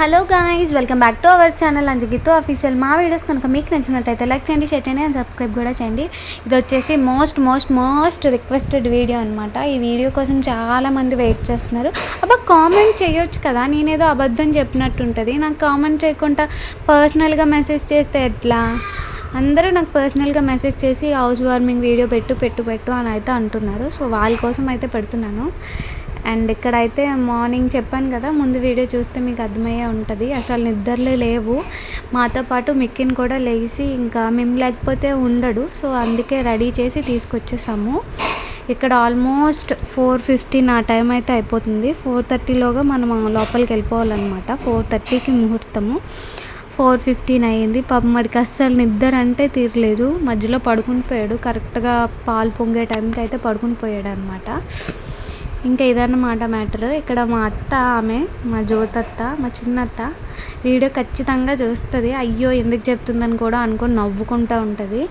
Hello guys welcome back to our channel అంజగితో official మా videos కనుక మీకు నచ్చినట్టయితే లైక్ చేయండి షేర్ చేయండి అండ్ సబ్స్క్రైబ్ కూడా చేయండి. ఇది వచ్చేసి most most most requested video అనమాట ఈ వీడియో కోసం చాలామంది వెయిట్ చేస్తున్నారు. అబ్బా కామెంట్ చేయొచ్చు కదా. నేనేదో అబద్ధం చెప్పినట్టు ఉంటుంది నాకు కామెంట్ చేయకుండా పర్సనల్గా మెసేజ్ చేస్తే ఎట్లా? అందరూ నాకు పర్సనల్గా మెసేజ్ చేసి హౌస్ వార్మింగ్ వీడియో పెట్టు పెట్టు పెట్టు అని అయితే అంటున్నారు. సో వాళ్ళ కోసం అయితే పెడుతున్నాను. అండ్ ఇక్కడైతే మార్నింగ్ చెప్పాను కదా ముందు వీడియో చూస్తే మీకు అర్థమయ్యే ఉంటుంది. అసలు నిద్రలే లేవు. మాతో పాటు మిక్కిని కూడా లేచి ఇంకా మేము లేకపోతే ఉండడు. సో అందుకే రెడీ చేసి తీసుకొచ్చేసాము. ఇక్కడ ఆల్మోస్ట్ ఫోర్ ఫిఫ్టీన్ ఆ టైం అయితే అయిపోతుంది. ఫోర్ థర్టీలోగా మనం లోపలికి వెళ్ళిపోవాలన్నమాట. ఫోర్ థర్టీకి ముహూర్తము. ఫోర్ ఫిఫ్టీన్ అయ్యింది. పాపం వాడికి అస్సలు నిద్ర అంటే తీరలేదు. మధ్యలో పడుకుని పోయాడు కరెక్ట్గా పాలు పొంగే టైంకి అయితే పడుకుని పోయాడు అనమాట ఇంకా ఇదన్నమాట మ్యాటర్. ఇక్కడ మా అత్త ఆమె మా జ్యోతత్త మా చిన్నత్త వీడియో ఖచ్చితంగా చూస్తుంది. అయ్యో ఎందుకు చెప్తుందని కూడా అనుకొని నవ్వుకుంటూ ఉంటుంది.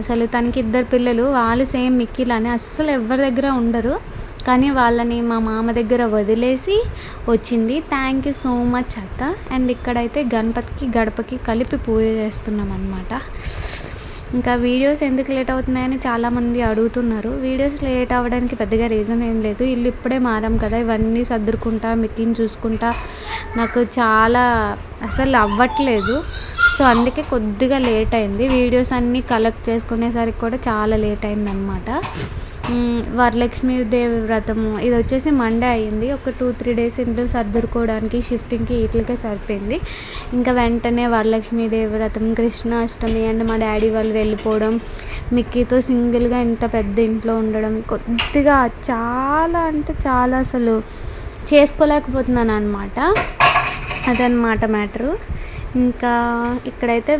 అసలు తనకి ఇద్దరు పిల్లలు వాళ్ళు సేమ్ మిక్కిలానే అస్సలు ఎవరి దగ్గర ఉండరు. కానీ వాళ్ళని మా మామ దగ్గర వదిలేసి వచ్చింది. థ్యాంక్ యూ సో మచ్ అత్త. అండ్ ఇక్కడైతే గణపతికి గడపకి కలిపి పూజ చేస్తున్నాం అనమాట ఇంకా వీడియోస్ ఎందుకు లేట్ అవుతున్నాయని చాలామంది అడుగుతున్నారు. వీడియోస్ లేట్ అవ్వడానికి పెద్దగా రీజన్ ఏం లేదు. ఇల్లు ఇప్పుడే మారాం కదా ఇవన్నీ సర్దుకుంటా మిక్కిని చూసుకుంటా. నాకు చాలా అసలు అవ్వట్లేదు. సో అందుకే కొద్దిగా లేట్ అయింది. వీడియోస్ అన్నీ కలెక్ట్ చేసుకునేసరికి కూడా చాలా లేట్ అయింది అనమాట వరలక్ష్మి దేవి వ్రతము. ఇది వచ్చేసి మండే అయ్యింది. ఒక టూ త్రీ డేస్ ఇంట్లో సర్దుకోవడానికి షిఫ్టింగ్కి వీటికే సరిపోయింది. ఇంకా వెంటనే వరలక్ష్మి దేవి వ్రతం కృష్ణాష్టమి అండ్ మా డాడీ వాళ్ళు వెళ్ళిపోవడం మిక్కీతో సింగిల్గా ఇంత పెద్ద ఇంట్లో ఉండడం కొద్దిగా చాలా అంటే చాలా అసలు చేసుకోలేకపోతున్నాను అనమాట అదనమాట మ్యాటరు. ఇంకా ఇక్కడైతే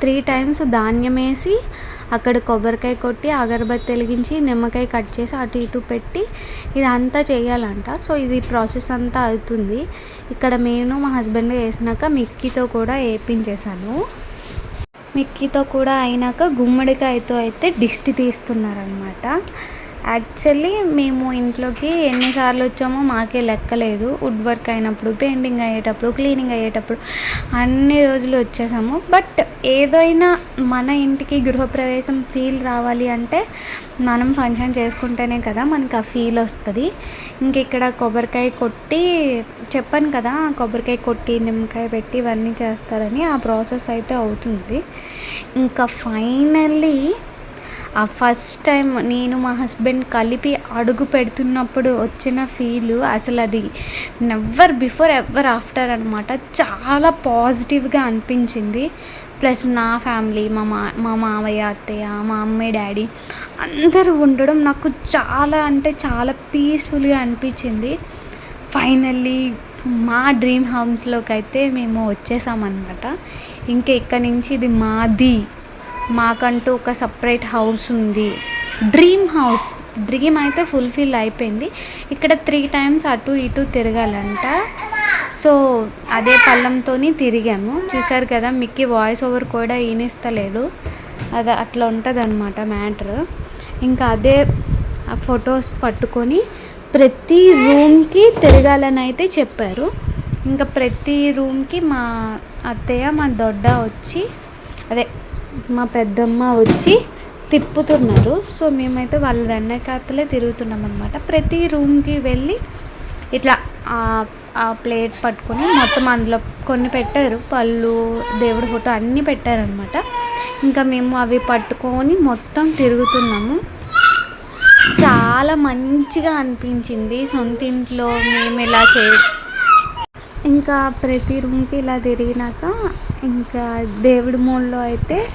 త్రీ టైమ్స్ ధాన్యం వేసి అక్కడ కొబ్బరికాయ కొట్టి అగరబత్తి వెలిగించి నిమ్మకాయ కట్ చేసి అటు ఇటు పెట్టి ఇదంతా చేయాలంట. సో ఇది ప్రాసెస్ అంతా అవుతుంది. ఇక్కడ నేను మా హస్బెండ్ వేసినాక మిక్కీతో కూడా వేపించేశాను. మిక్కీతో కూడా అయినాక గుమ్మడికాయతో అయితే దిష్టి తీస్తున్నారనమాట యాక్చువల్లీ మేము ఇంట్లోకి ఎన్నిసార్లు వచ్చామో మాకే లెక్కలేదు వుడ్ వర్క్ అయినప్పుడు పెయింటింగ్ అయ్యేటప్పుడు క్లీనింగ్ అయ్యేటప్పుడు అన్ని రోజులు వచ్చేసాము. బట్ ఏదైనా మన ఇంటికి గృహప్రవేశం ఫీల్ రావాలి అంటే మనం ఫంక్షన్ చేసుకుంటేనే కదా మనకు ఆ ఫీల్ వస్తుంది. ఇంక ఇక్కడ కొబ్బరికాయ కొట్టి చెప్పాను కదా కొబ్బరికాయ కొట్టి నిమ్మకాయ పెట్టి ఇవన్నీ చేస్తారని ఆ ప్రాసెస్ అయితే అవుతుంది. ఇంకా ఫైనల్లీ ఆ ఫస్ట్ టైం నేను మా హస్బెండ్ కలిపి అడుగు పెడుతున్నప్పుడు వచ్చిన ఫీల్ అసలు అది నెవర్ బిఫోర్ ఎవర్ ఆఫ్టర్ అనమాట చాలా పాజిటివ్గా అనిపించింది. ప్లస్ నా ఫ్యామిలీ మా మా మా మామయ్య అత్తయ్య మా అమ్మాయి డాడీ అందరూ ఉండడం నాకు చాలా అంటే చాలా పీస్ఫుల్గా అనిపించింది. ఫైనల్లీ మా డ్రీమ్ హౌమ్స్లోకి అయితే మేము వచ్చేసామన్నమాట. ఇంకా ఇక్కడ నుంచి ఇది మాది. మాకంటూ ఒక సపరేట్ హౌస్ ఉంది. డ్రీమ్ హౌస్ డ్రీమ్ అయితే ఫుల్ఫిల్ అయిపోయింది. ఇక్కడ త్రీ టైమ్స్ అటు ఇటు తిరగాలంట. సో అదే పళ్ళంతో తిరిగాము. చూసారు కదా మిక్కి వాయిస్ ఓవర్ కూడా ఈనిస్తలేదు అది అట్లా ఉంటుంది అనమాట మ్యాటర్ ఇంకా అదే ఆ ఫొటోస్ పట్టుకొని ప్రతి రూమ్కి తిరగాలని అయితే చెప్పారు. ఇంకా ప్రతి రూమ్కి మా అత్తయ్య మా దొడ్డ వచ్చి అదే మా పెద్దమ్మ వచ్చి తిప్పుతున్నారు. సో మేమైతే వాళ్ళ వెనకాతలే తిరుగుతున్నాం అనమాట ప్రతి రూమ్కి వెళ్ళి ఇట్లా ఆ- ఆ ప్లేట్ పట్టుకొని మొత్తం అందులో కొన్ని పెట్టారు. పళ్ళు దేవుడి ఫోటో అన్నీ పెట్టారనమాట ఇంకా మేము అవి పట్టుకొని మొత్తం తిరుగుతున్నాము. చాలా మంచిగా అనిపించింది. సొంత ఇంట్లో మేము ఇలా చే ఇంకా ప్రతి రూమ్కి ఇలా తిరిగినాక ఇంకా దేవుడి మూలలో అయితే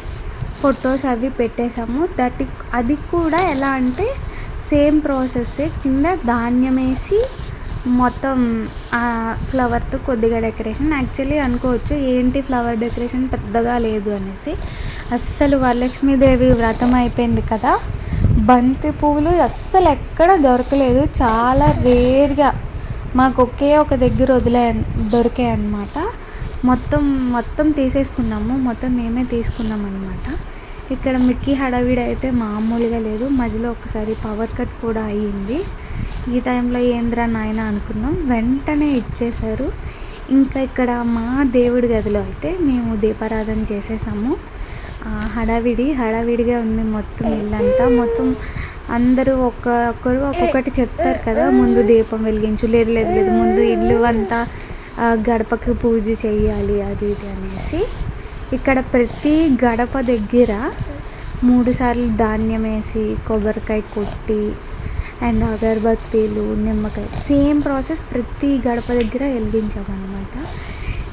ఫొటోస్ అవి పెట్టేశాము. దట్ అది కూడా ఎలా అంటే సేమ్ ప్రాసెస్ కింద ధాన్యం వేసి మొత్తం ఆ ఫ్లవర్తో కొద్దిగా డెకరేషన్. యాక్చువల్లీ అనుకోవచ్చు ఏంటి ఫ్లవర్ డెకరేషన్ పెద్దగా లేదు అనేసి. అస్సలు వరలక్ష్మీదేవి వ్రతం అయిపోయింది కదా. బంతి పువ్వులు అస్సలు ఎక్కడ దొరకలేదు. చాలా రేర్గా మాకు ఒకే ఒక దగ్గర వదిలే దొరికాయి అన్నమాట మొత్తం మొత్తం తీసేసుకున్నాము. మొత్తం మేమే తీసుకున్నాం అనమాట ఇక్కడ మిక్కీ హడావిడి అయితే మామూలుగా లేదు. మధ్యలో ఒకసారి పవర్ కట్ కూడా అయ్యింది. ఈ టైంలో ఏంద్రా నాయన అనుకున్నాం. వెంటనే ఇచ్చేశారు. ఇంకా ఇక్కడ మా దేవుడి గదిలో అయితే మేము దీపారాధన చేసేసాము. హడావిడి హడావిడిగా ఉంది మొత్తం ఇల్లంతా. మొత్తం అందరూ ఒక్కొక్కరు ఒక్కొక్కటి చెప్తారు కదా ముందు దీపం వెలిగించు లేదు లేదు లేదు ముందు ఇల్లు అంతా గడపకి పూజ చేయాలి అది ఇది అనేసి. ఇక్కడ ప్రతి గడప దగ్గర మూడు సార్లు ధాన్యం వేసి కొబ్బరికాయ కొట్టి అండ్ అగరబత్తీలు నిమ్మకాయ సేమ్ ప్రాసెస్ ప్రతి గడప దగ్గర వెలిగించామన్నమాట.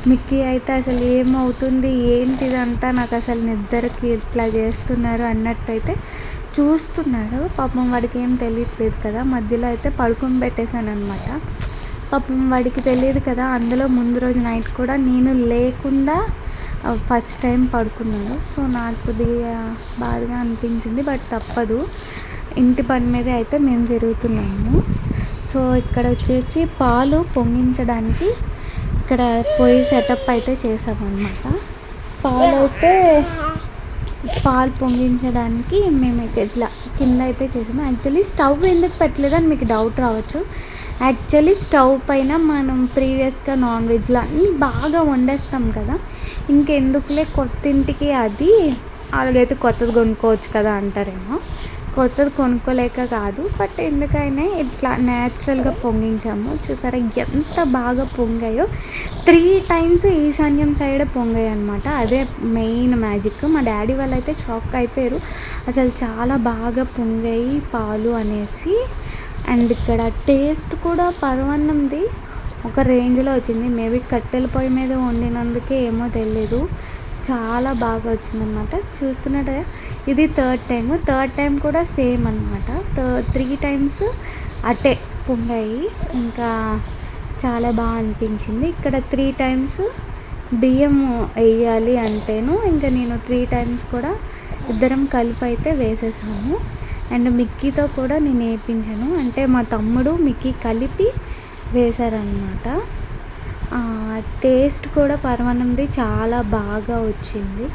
మిక్కీ అయితే అసలు ఏమవుతుంది ఏంటిదంతా నాకు అసలు నిద్రకి ఇట్లా చేస్తున్నారు అన్నట్టయితే చూస్తున్నాడు. పాపం వాడికి ఏం తెలియట్లేదు కదా మధ్యలో అయితే పడుకొని పెట్టేశాను అనమాట పాపం వాడికి తెలియదు కదా అందులో ముందు రోజు నైట్ కూడా నేను లేకుండా ఫస్ట్ టైం పడుకున్నాడు సో నాకు కొద్దిగా బాధగా అనిపించింది బట్ తప్పదు. ఇంటి పని మీద అయితే మేము తిరుగుతున్నాము. సో ఇక్కడ వచ్చేసి పాలు పొంగించడానికి ఇక్కడ పొయ్యి సెటప్ అయితే చేసామన్నమాట. పాలు అయితే పాలు పొంగించడానికి మేము ఇట్లా కింద అయితే చేసాము. యాక్చువల్లీ స్టవ్ ఎందుకు పెట్టలేదని మీకు డౌట్ రావచ్చు. యాక్చువల్లీ స్టవ్ పైన మనం ప్రీవియస్గా నాన్ వెజ్లో అన్నీ బాగా వండేస్తాం కదా. ఇంకెందుకులే కొత్తింటికి అది అలాగైతే కొత్తది కొనుక్కోవచ్చు కదా అంటారేమో. కొత్తది కొనుక్కోలేక కాదు. బట్ ఎందుకైనా ఇట్లా న్యాచురల్గా పొంగించాము. చూసారా ఎంత బాగా పొంగాయో. త్రీ టైమ్స్ ఈశాన్యం సైడ్ పొంగాయి అనమాట అదే మెయిన్ మ్యాజిక్ మా డాడీ వాళ్ళు అయితే షాక్ అయిపోయారు. అసలు చాలా బాగా పొంగాయి పాలు అనేసి. అండ్ ఇక్కడ టేస్ట్ కూడా పర్వన్నంది ఒక రేంజ్లో వచ్చింది. మేబీ కట్టెల పొయ్యి మీద వండినందుకే ఏమో తెలియదు చాలా బాగా వచ్చిందనమాట చూస్తున్నట్టు ఇది థర్డ్ టైం థర్డ్ టైం కూడా సేమ్ అనమాట త్రీ టైమ్స్ అటే పొంగాయి. ఇంకా చాలా బాగా అనిపించింది. ఇక్కడ త్రీ టైమ్స్ బియ్యం వేయాలి అంటేను ఇంకా నేను త్రీ టైమ్స్ కూడా ఇద్దరం కలిపి అయితే వేసేసాము. అండ్ మిక్కీతో కూడా నేను వేయించాను అంటే మా తమ్ముడు మిక్కీ కలిపి వేశారనమాట టేస్ట్ కూడా పరమాన్నంది చాలా బాగా వచ్చింది.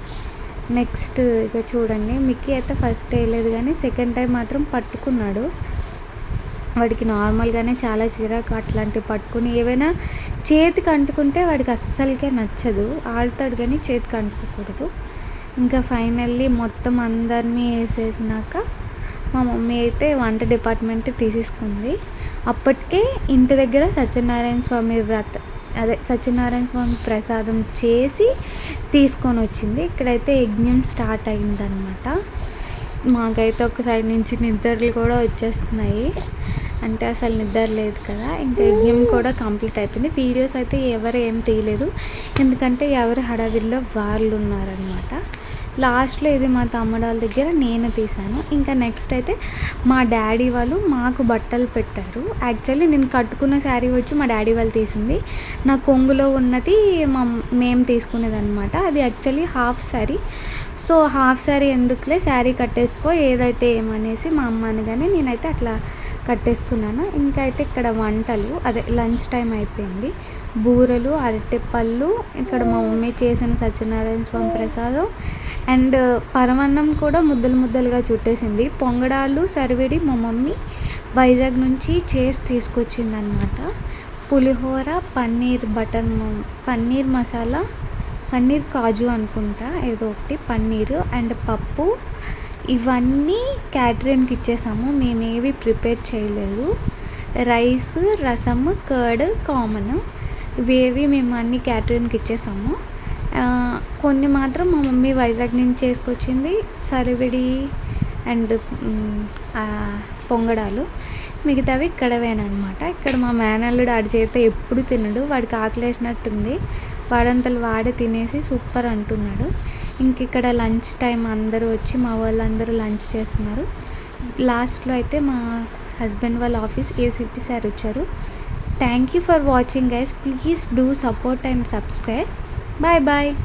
నెక్స్ట్ ఇక చూడండి. మిక్కీ అయితే ఫస్ట్ వేయలేదు కానీ సెకండ్ టైం మాత్రం పట్టుకున్నాడు. వాడికి నార్మల్గానే చాలా చిరాకు అట్లాంటివి పట్టుకుని ఏవైనా చేతికి అంటుకుంటే వాడికి అస్సలకే నచ్చదు. ఆడతాడు కానీ చేతికి అంటుకోకూడదు. ఇంకా ఫైనల్లీ మొత్తం అందరినీ వేసేసినాక మా మమ్మీ అయితే వంట డిపార్ట్మెంట్ తీసేసుకుంది. అప్పటికే ఇంటి దగ్గర సత్యనారాయణ స్వామి వ్రత అదే సత్యనారాయణ స్వామి ప్రసాదం చేసి తీసుకొని వచ్చింది. ఇక్కడైతే యజ్ఞం స్టార్ట్ అయిందనమాట మాకైతే ఒక సైడ్ నుంచి నిద్రలు కూడా వచ్చేస్తున్నాయి. అంటే అసలు నిద్ర లేదు కదా. ఇంకా యజ్ఞం కూడా కంప్లీట్ అయిపోయింది. వీడియోస్ అయితే ఎవరు ఏం తీయలేదు. ఎందుకంటే ఎవరు హడావిడిలో వాళ్ళు ఉన్నారనమాట లాస్ట్లో ఇది మా తమ్ముడు వాళ్ళ దగ్గర నేను తీసాను ఇంకా నెక్స్ట్ అయితే మా డాడీ వాళ్ళు మాకు బట్టలు పెట్టారు. యాక్చువల్లీ నేను కట్టుకున్న శారీ వచ్చి మా డాడీ వాళ్ళు తీసింది. నా కొంగులో ఉన్నది మా మేము తీసుకునేది అనమాట అది actually half sari. So half sari ఎందుకులే? శారీ కట్టేసుకో ఏదైతే ఏమనేసి మా అమ్మ అనగానే నేనైతే అట్లా కట్టేసుకున్నాను. ఇంకా అయితే ఇక్కడ వంటలు అదే లంచ్ టైం అయిపోయింది. బూరెలు అరటిపళ్ళు ఇక్కడ మా మమ్మీ చేసిన సత్యనారాయణ స్వామి ప్రసాదం అండ్ పరమన్నం కూడా ముద్దలు ముద్దలుగా చుట్టేసింది. పొంగడాలు సరివిడి మా మమ్మీ వైజాగ్ నుంచి చేసి తీసుకొచ్చింది అనమాట పులిహోర పన్నీర్ బటర్ మ- పన్నీర్ మసాలా పన్నీర్ కాజు అనుకుంటా ఏదో ఒకటి పన్నీరు అండ్ పప్పు. ఇవన్నీ క్యాటరింగ్కి ఇచ్చేసాము. మేమేవి ప్రిపేర్ చేయలేదు. రైస్ రసము కర్డ్ కామన్. ఇవేవి మేము అన్ని క్యాటరింగ్కి ఇచ్చేసాము. కొన్ని మాత్రం మా మమ్మీ వైజాగ్ నుంచి చేసుకొచ్చింది సరివిడి అండ్ పొంగడాలు. మిగతావి అనమాట ఇక్కడ మా మేనల్లుడు ఆడి చేత ఎప్పుడు తినడు. వాడికి ఆకలేసినట్టుంది. వాడంతలు వాడే తినేసి సూపర్ అంటున్నాడు. ఇంక ఇక్కడ లంచ్ టైం అందరూ వచ్చి మా వాళ్ళందరూ లంచ్ చేస్తున్నారు. లాస్ట్లో అయితే మా హస్బెండ్ వాళ్ళ ఆఫీస్ ఏసీపీ సార్ వచ్చారు. Thank you for watching guys. Please do support and subscribe. Bye bye.